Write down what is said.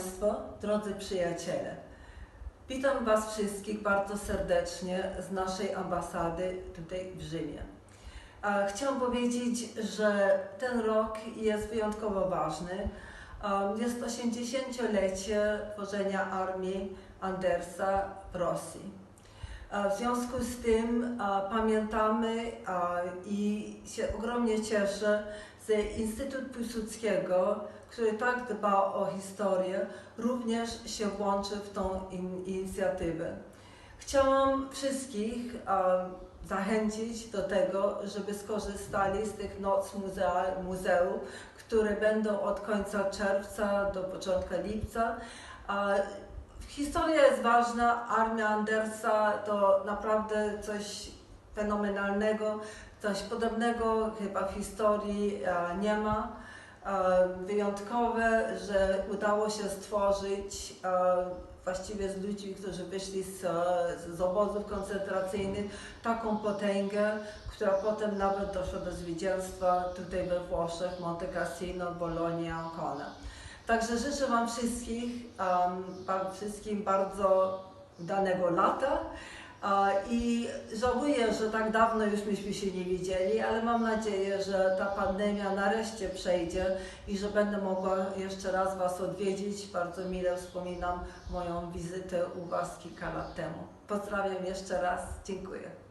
Państwo, drodzy przyjaciele. Witam Was wszystkich bardzo serdecznie z naszej ambasady tutaj w Rzymie. Chciałam powiedzieć, że ten rok jest wyjątkowo ważny. Jest 80-lecie tworzenia armii Andersa w Rosji. W związku z tym pamiętamy i się ogromnie cieszę, że Instytut Piłsudskiego, który tak dba o historię, również się włączy w tą in, inicjatywę. Chciałam wszystkich zachęcić do tego, żeby skorzystali z tych noc muzea, muzeów, które będą od końca czerwca do początku lipca. Historia jest ważna, armia Andersa to naprawdę coś fenomenalnego, coś podobnego chyba w historii e, nie ma. E, Wyjątkowe, że udało się stworzyć e, właściwie z ludźmi, którzy wyszli z, z obozów koncentracyjnych, taką potęgę, która potem nawet doszła do zwycięstwa tutaj we Włoszech, Monte Cassino, Bologna, Ancona. Także życzę Wam wszystkich, um, wszystkim bardzo udanego lata. I żałuję, że tak dawno już myśmy się nie widzieli, ale mam nadzieję, że ta pandemia nareszcie przejdzie i że będę mogła jeszcze raz Was odwiedzić. Bardzo mile wspominam moją wizytę u Was kilka lat temu. Pozdrawiam jeszcze raz. Dziękuję.